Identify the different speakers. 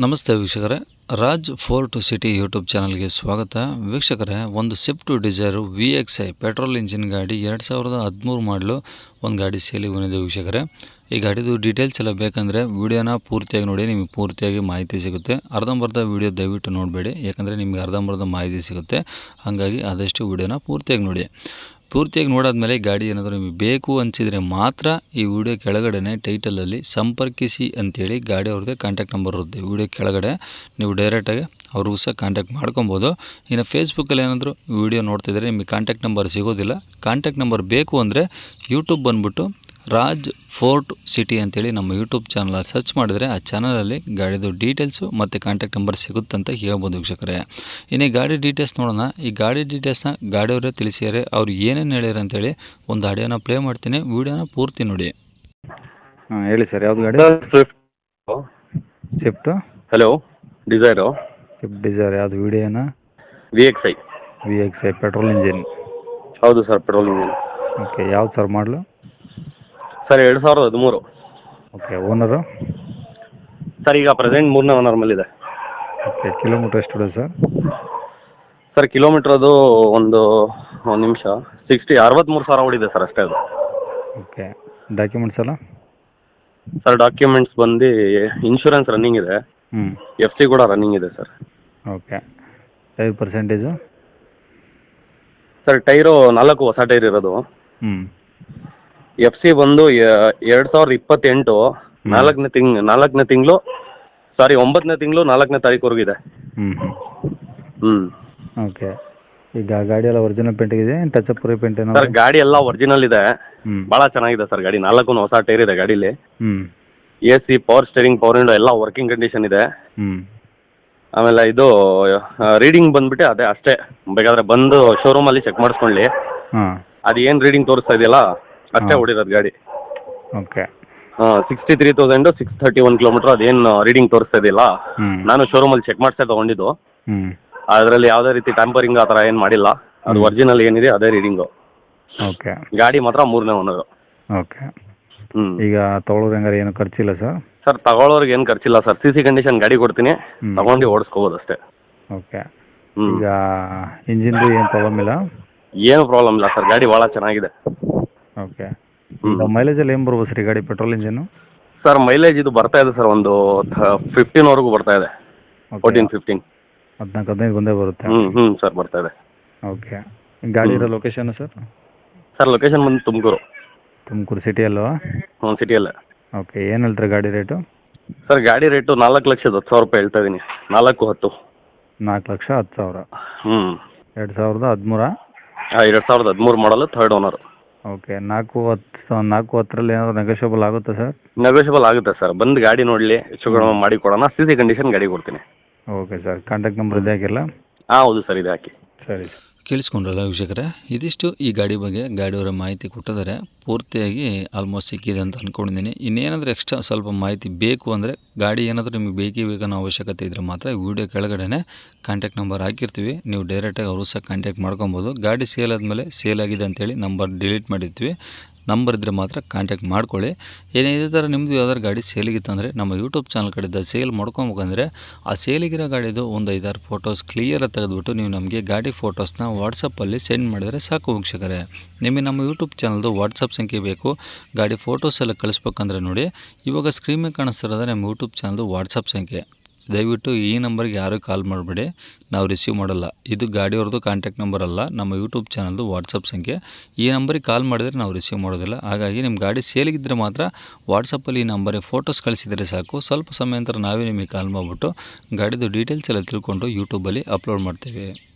Speaker 1: ನಮಸ್ತೆ ವೀಕ್ಷಕರೇ. Raj four two city YouTube ಚಾನಲ್ಗೆ ಸ್ವಾಗತ. ವೀಕ್ಷಕರೇ, ಒಂದು Swift Dzire V X I petrol engine ಗಾಡಿ ಎರಡು ಸಾವಿರದ ಹದಿಮೂರು ಮಾಡಲು ಒಂದು ಗಾಡಿ ಸೇಲಿಗೆ ಬಂದಿದೆ ವೀಕ್ಷಕರೇ. ಈ ಗಾಡಿದು ಡೀಟೇಲ್ಸ್ ಎಲ್ಲ ಬೇಕಂದರೆ ವೀಡಿಯೋನ ಪೂರ್ತಿಯಾಗಿ ನೋಡಿ, ನಿಮಗೆ ಪೂರ್ತಿಯಾಗಿ ಮಾಹಿತಿ ಸಿಗುತ್ತೆ. ಅರ್ಧಂಬರ್ಧ ವೀಡಿಯೋ ದಯವಿಟ್ಟು ನೋಡಬೇಡಿ, ಯಾಕಂದರೆ ನಿಮಗೆ ಅರ್ಧಂಬರ್ಧ ಮಾಹಿತಿ ಸಿಗುತ್ತೆ. ಹಾಗಾಗಿ ಆದಷ್ಟು ವೀಡಿಯೋನ ಪೂರ್ತಿಯಾಗಿ ನೋಡಿ. ಪೂರ್ತಿಯಾಗಿ ನೋಡಾದ್ಮೇಲೆ ಗಾಡಿ ಏನಾದರೂ ನಿಮಗೆ ಬೇಕು ಅನಿಸಿದರೆ ಮಾತ್ರ ಈ ವಿಡಿಯೋ ಕೆಳಗಡೆ ಟೈಟಲಲ್ಲಿ ಸಂಪರ್ಕಿಸಿ ಅಂತೇಳಿ ಗಾಡಿ ಅವ್ರದ್ದೇ ಕಾಂಟ್ಯಾಕ್ಟ್ ನಂಬರ್ ಇರುತ್ತೆ. ವಿಡಿಯೋ ಕೆಳಗಡೆ ನೀವು ಡೈರೆಕ್ಟಾಗಿ ಅವ್ರಿಗೂ ಸಹ ಕಾಂಟ್ಯಾಕ್ಟ್ ಮಾಡ್ಕೊಬೋದು. ಇನ್ನು ಫೇಸ್ಬುಕ್ಕಲ್ಲಿ ಏನಾದರೂ ವಿಡಿಯೋ ನೋಡ್ತಿದ್ರೆ ನಿಮಗೆ ಕಾಂಟ್ಯಾಕ್ಟ್ ನಂಬರ್ ಸಿಗೋದಿಲ್ಲ. ಕಾಂಟ್ಯಾಕ್ಟ್ ನಂಬರ್ ಬೇಕು ಅಂದರೆ ಯೂಟ್ಯೂಬ್ ಬಂದುಬಿಟ್ಟು ರಾಜ್ ಫೋರ್ಟ್ ಸಿಟಿ ಅಂತೇಳಿ ನಮ್ಮ ಯೂಟ್ಯೂಬ್ ಚಾನಲ್ ಸರ್ಚ್ ಮಾಡಿದರೆ ಆ ಚಾನಲಲ್ಲಿ ಗಾಡಿದು ಡೀಟೇಲ್ಸು ಮತ್ತು ಕಾಂಟ್ಯಾಕ್ಟ್ ನಂಬರ್ ಸಿಗುತ್ತಂತ ಹೇಳ್ಬೋದು ವೀಕ್ಷಕರೇ. ಇನ್ನು ಗಾಡಿ ಡೀಟೇಲ್ಸ್ ನೋಡೋಣ. ಈ ಗಾಡಿ ಡೀಟೇಲ್ಸ್ನ ಗಾಡಿಯವರೇ ತಿಳಿಸಿದ್ದಾರೆ. ಅವ್ರು ಏನೇನು ಹೇಳ್ಯಾರ ಅಂತೇಳಿ ಒಂದು ಆಡಿಯೋನ ಪ್ಲೇ ಮಾಡ್ತೀನಿ. ವೀಡಿಯೋನ ಪೂರ್ತಿ ನೋಡಿ.
Speaker 2: ಹಾಂ ಹೇಳಿ ಸರ್ ಯಾವ್ದು ಗಾಡಿ?
Speaker 3: Swift hello Dzire
Speaker 2: Swift Dzire ಯಾವುದು ವಿಡಿಯೋನ?
Speaker 3: V X I
Speaker 2: V X I petrol engine
Speaker 3: ಹೌದು ಸರ್ ಪೆಟ್ರೋಲ್ ಇಂಜಿನ್
Speaker 2: ಓಕೆ ಯಾವ್ದು ಸರ್ ಮಾಡಲು?
Speaker 3: ಸರ್ ಎರಡು ಸಾವಿರದ ಹದಿಮೂರು.
Speaker 2: ಓಕೆ ಓನರು
Speaker 3: ಸರ್ ಈಗ ಪ್ರೆಸೆಂಟ್ ಮೂರನೇ ಓನರ್ ಮೇಲಿದೆ
Speaker 2: ಓಕೆ ಕಿಲೋಮೀಟ್ರ್ ಎಷ್ಟು ಇದೆ ಸರ್?
Speaker 3: ಸರ್ ಕಿಲೋಮೀಟ್ರ್ ಅದು ಒಂದು ಒಂದು ನಿಮಿಷ. ಸಿಕ್ಸ್ಟಿ ಅರವತ್ತ್ಮೂರು ಸಾವಿರ ಓಡಿದೆ ಸರ್ ಅಷ್ಟೇ ಅದು.
Speaker 2: ಓಕೆ ಡಾಕ್ಯುಮೆಂಟ್ಸ್ ಎಲ್ಲ?
Speaker 3: ಸರ್ ಡಾಕ್ಯುಮೆಂಟ್ಸ್ ಬಂದು ಇನ್ಶೂರೆನ್ಸ್ ರನ್ನಿಂಗ್ ಇದೆ.
Speaker 2: ಹ್ಞೂ
Speaker 3: ಎಫ್ ಸಿ ಕೂಡ ರನ್ನಿಂಗ್ ಇದೆ ಸರ್.
Speaker 2: ಓಕೆ ಐದು ಪರ್ಸೆಂಟೇಜು
Speaker 3: ಸರ್ ಟೈರು ನಾಲ್ಕು ಹೊಸ ಟೈರ್ ಇರೋದು.
Speaker 2: ಹ್ಞೂ
Speaker 3: ಎಫ್ ಸಿ ಬಂದು ಎರಡು ಸಾವಿರದ ಇಪ್ಪತ್ತೆಂಟು ನಾಲ್ಕನೇ ತಿಂಗ್ ನಾಲ್ಕನೇ ತಿಂಗಳು ಸಾರಿ ಒಂಬತ್ತನೇ ತಿಂಗಳು ನಾಲ್ಕನೇ ಹ್ಮ್
Speaker 2: ಹ್ಞೂ ಹ್ಞೂ ಓಕೆ. ಈಗ ಗಾಡಿ ಎಲ್ಲ ಒರಿಜಿನಲ್ ಇದೆ ಟಚ್ ಅಪ್ ಪೇಂಟ್ ಏನೋ
Speaker 3: ಸರ್ ಗಾಡಿ ಎಲ್ಲ ಒರಿಜಿನಲ್ ಇದೆ.
Speaker 2: ಬಹಳ
Speaker 3: ಭಾಳ ಚೆನ್ನಾಗಿದೆ ಸರ್ ಗಾಡಿ. ನಾಲ್ಕು ಹೊಸ ಟೈರ್ ಇದೆ ಗಾಡಿಲಿ.
Speaker 2: ಹ್ಞೂ
Speaker 3: A C power steering power window ಎಲ್ಲ ವರ್ಕಿಂಗ್ ಕಂಡೀಷನ್ ಇದೆ.
Speaker 2: ಹ್ಞೂ
Speaker 3: ಆಮೇಲೆ ಇದು ರೀಡಿಂಗ್ ಬಂದ್ಬಿಟ್ಟು ಅದೇ ಅಷ್ಟೇ. ಬೇಕಾದ್ರೆ ಬಂದು ಶೋರೂಮಲ್ಲಿ ಚೆಕ್ ಮಾಡಿಸ್ಕೊಳ್ಳಿ.
Speaker 2: ಹಾಂ.
Speaker 3: ಅದು ಏನು ರೀಡಿಂಗ್ ತೋರಿಸ್ತಾ ಇದೆಯಲ್ಲ? ಅಷ್ಟೇ
Speaker 2: ಓಡಿರೋದು
Speaker 3: ಹೊಡಿರೋದು ಗಾಡಿ.
Speaker 2: Okay.
Speaker 3: Sixty three thousand six thirty one kilometre ಅದೇನು ರೀಡಿಂಗ್ ತೋರಿಸ್ತಾ ಇದೆಯಲ್ಲ ನಾನು ಶೋರೂಮಲ್ಲಿ ಚೆಕ್ ಮಾಡಿಸ್ತಾ ತಗೊಂಡಿದ್ದು. ಅದರಲ್ಲಿ ಯಾವುದೇ ರೀತಿ ಟ್ಯಾಂಪರಿಂಗ್ ಆ ಥರ ಏನು ಮಾಡಿಲ್ಲ. ಅದು. ಒರಿಜಿನಲ್ ಏನಿದೆ ಅದೇ ರೀಡಿಂಗು
Speaker 2: ಓಕೆ.
Speaker 3: ಗಾಡಿ ಮಾತ್ರ ಮೂರನೇ ಓನರು
Speaker 2: ಓಕೆ. ಈಗ ತೊಗೊಳೋದು ಹೆಂಗಾರೆ ಏನು ಖರ್ಚಿಲ್ಲ ಸರ್?
Speaker 3: ಸರ್ ತಗೊಳ್ಳೋರಿಗೆ ಏನು ಖರ್ಚಿಲ್ಲ ಸರ್. ಸಿ ಸಿ ಕಂಡೀಷನ್ ಗಾಡಿ ಕೊಡ್ತೀನಿ. ತಗೊಂಡು ಓಡಿಸ್ಕೋಬೋದು ಅಷ್ಟೇ.
Speaker 2: ಓಕೆ. ಈಗ ಇಂಜಿನ್ದು ಏನು ಪ್ರಾಬ್ಲಮ್ ಇಲ್ಲ?
Speaker 3: ಏನು ಪ್ರಾಬ್ಲಮ್ ಇಲ್ಲ ಸರ್. ಗಾಡಿ ಭಾಳ ಚೆನ್ನಾಗಿದೆ.
Speaker 2: ಓಕೆ
Speaker 3: ಮೈಲೇಜ್
Speaker 2: ಎಲ್ಲ ಮೈಲೇಜಲ್ಲಿ ಏನು ಬರ್ಬೋದು ಸರ್ ಈ ಗಾಡಿ ಪೆಟ್ರೋಲ್ ಇಂಜಿನು
Speaker 3: ಸರ್ ಮೈಲೇಜ್ ಇದು ಬರ್ತಾ ಇದೆ ಸರ್ ಒಂದು ಫಿಫ್ಟೀನ್ವರೆಗೂ ಬರ್ತಾ ಇದೆ. ಫೋರ್ಟೀನ್ ಫಿಫ್ಟೀನ್
Speaker 2: ಹದಿನಾಲ್ಕು ಹದಿನೈದು ಬಂದೇ ಬರುತ್ತೆ.
Speaker 3: ಹ್ಞೂ ಹ್ಞೂ ಸರ್ ಬರ್ತಾ ಇದೆ.
Speaker 2: ಓಕೆ ಗಾಡಿ ಇರೋ ಲೊಕೇಶನ್ ಸರ್?
Speaker 3: ಸರ್ ಲೊಕೇಶನ್ ಬಂದು ತುಮಕೂರು.
Speaker 2: ತುಮಕೂರು ಸಿಟಿ ಅಲ್ವಾ?
Speaker 3: ಹ್ಞೂ ಸಿಟಿಯಲ್ಲೇ
Speaker 2: ಓಕೆ ಏನು ಹೇಳ್ತಾರೆ ಗಾಡಿ ರೇಟು
Speaker 3: ಸರ್ ಗಾಡಿ ರೇಟು ನಾಲ್ಕು ಲಕ್ಷದ ಹತ್ತು ಸಾವಿರ ರೂಪಾಯಿ ಹೇಳ್ತಾ ಇದ್ದೀನಿ ನಾಲ್ಕು ಹತ್ತು.
Speaker 2: ನಾಲ್ಕು ಲಕ್ಷ ಹತ್ತು ಸಾವಿರ.
Speaker 3: ಹ್ಞೂ
Speaker 2: ಎರಡು ಸಾವಿರದ ಹದಿಮೂರಾ?
Speaker 3: ಎರಡು ಸಾವಿರದ ಹದಿಮೂರು ಮಾಡಲು ಥರ್ಡ್ ಓನರ್
Speaker 2: ಓಕೆ ನಾಲ್ಕು ಹತ್ತು ನಾಲ್ಕು ಹತ್ತರಲ್ಲಿ ಏನಾದರೂ ನೆಗೋಷಿಯಬಲ್ ಆಗುತ್ತಾ ಸರ್
Speaker 3: ನೆಗೋಷಿಯಬಲ್ ಆಗುತ್ತೆ ಸರ್ ಬಂದು ಗಾಡಿ ನೋಡಲಿ ಹೆಚ್ಚು ಕಡಿಮೆ ಮಾಡಿ ಕೊಡೋಣ. ಸಿ ಸಿ ಕಂಡೀಷನ್ ಗಾಡಿ ಕೊಡ್ತೀನಿ.
Speaker 2: ಓಕೆ ಸರ್ ಕಾಂಟ್ಯಾಕ್ಟ್ ನಂಬರ್ ಇದೆ ಹಾಕಿಲ್ಲ
Speaker 3: ಹಾಂ ಹೌದು ಸರ್ ಇದೆ ಹಾಕಿ.
Speaker 2: ಸರಿ.
Speaker 1: ಕೇಳಿಸ್ಕೊಂಡ್ರಲ್ಲ ವೀಕ್ಷಕರೇ? ಇದಿಷ್ಟು ಈ ಗಾಡಿ ಬಗ್ಗೆ ಗಾಡಿಯವರ ಮಾಹಿತಿ ಕೊಟ್ಟಿದ್ದಾರೆ. ಪೂರ್ತಿಯಾಗಿ ಆಲ್ಮೋಸ್ಟ್ ಸಿಕ್ಕಿದೆ ಅಂತ ಅಂದ್ಕೊಂಡಿದ್ದೀನಿ ಇನ್ನೇನಾದರೂ ಎಕ್ಸ್ಟ್ರಾ ಸ್ವಲ್ಪ ಮಾಹಿತಿ ಬೇಕು ಅಂದರೆ ಗಾಡಿ ಏನಾದರೂ ನಿಮಗೆ ಬೇಕೇ ಬೇಕನ್ನೋ ಅವಶ್ಯಕತೆ ಇದ್ದರೆ ಮಾತ್ರ ವಿಡಿಯೋ ಕೆಳಗಡೆ ಕಾಂಟ್ಯಾಕ್ಟ್ ನಂಬರ್ ಹಾಕಿರ್ತೀವಿ. ನೀವು ಡೈರೆಕ್ಟಾಗಿ ಅವರು ಸಹ ಕಾಂಟ್ಯಾಕ್ಟ್ ಮಾಡ್ಕೊಬೋದು. ಗಾಡಿ ಸೇಲ್ ಆದಮೇಲೆ ಸೇಲ್ ಆಗಿದೆ ಅಂತೇಳಿ ನಂಬರ್ ಡಿಲೀಟ್ ಮಾಡಿರ್ತೀವಿ. ನಂಬರ್ ಇದ್ದರೆ ಮಾತ್ರ ಕಾಂಟ್ಯಾಕ್ಟ್ ಮಾಡ್ಕೊಳ್ಳಿ. ಏನೇ ಇದೇ ಥರ ನಿಮ್ಮದು ಯಾವ್ದಾದ್ರು ಗಾಡಿ ಸೇಲಿಗಿತ್ತಂದರೆ ನಮ್ಮ ಯೂಟ್ಯೂಬ್ ಚಾನಲ್ ಕಡೆಯಿಂದ ಸೇಲ್ ಮಾಡ್ಕೊಬೇಕಂದ್ರೆ ಆ ಸೇಲಿಗಿರೋ ಗಾಡಿದು ಒಂದು ಐದಾರು ಫೋಟೋಸ್ ಕ್ಲಿಯರಾಗಿ ತೆಗೆದುಬಿಟ್ಟು ನೀವು ನಮಗೆ ಗಾಡಿ ಫೋಟೋಸ್ನ ವಾಟ್ಸಪ್ಪಲ್ಲಿ ಸೆಂಡ್ ಮಾಡಿದರೆ ಸಾಕು ವೀಕ್ಷಕರೇ. ನಿಮಗೆ ನಮ್ಮ ಯೂಟ್ಯೂಬ್ ಚಾನಲ್ದು ವಾಟ್ಸಪ್ ಸಂಖ್ಯೆ ಬೇಕು. ಗಾಡಿ ಫೋಟೋಸ್ ಎಲ್ಲ ಕಳಿಸ್ಬೇಕಂದ್ರೆ ನೋಡಿ. ಇವಾಗ ಸ್ಕ್ರೀನ್ ಮೇಲೆ ಕಾಣಿಸ್ತಿರೋದು ನಮ್ಮ ಯೂಟ್ಯೂಬ್ ಚಾನಲ್ದು ವಾಟ್ಸಪ್ ಸಂಖ್ಯೆ. ದಯವಿಟ್ಟು ಈ ನಂಬರ್ಗೆ ಯಾರೂ ಕಾಲ್ ಮಾಡಬೇಡಿ. ನಾವು ರಿಸೀವ್ ಮಾಡಲ್ಲ. ಇದು ಗಾಡಿಯವ್ರದ್ದು ಕಾಂಟ್ಯಾಕ್ಟ್ ನಂಬರ್ ಅಲ್ಲ. ನಮ್ಮ ಯೂಟ್ಯೂಬ್ ಚಾನಲ್ದು ವಾಟ್ಸಪ್ ಸಂಖ್ಯೆ. ಈ ನಂಬರಿಗೆ ಕಾಲ್ ಮಾಡಿದರೆ ನಾವು ರಿಸೀವ್ ಮಾಡೋದಿಲ್ಲ. ಹಾಗಾಗಿ ನಿಮ್ಮ ಗಾಡಿ ಸೇಲಿಗಿದ್ದರೆ ಮಾತ್ರ ವಾಟ್ಸಪ್ಪಲ್ಲಿ ಈ ನಂಬರಿಗೆ ಫೋಟೋಸ್ ಕಳಿಸಿದರೆ ಸಾಕು. ಸ್ವಲ್ಪ ಸಮಯ ನಂತರ ನಾವೇ ನಿಮಗೆ ಕಾಲ್ ಮಾಡಿಬಿಟ್ಟು ಗಾಡಿದು ಡೀಟೇಲ್ಸ್ ಎಲ್ಲ ತಿಳ್ಕೊಂಡು ಯೂಟ್ಯೂಬಲ್ಲಿ ಅಪ್ಲೋಡ್ ಮಾಡ್ತೀವಿ.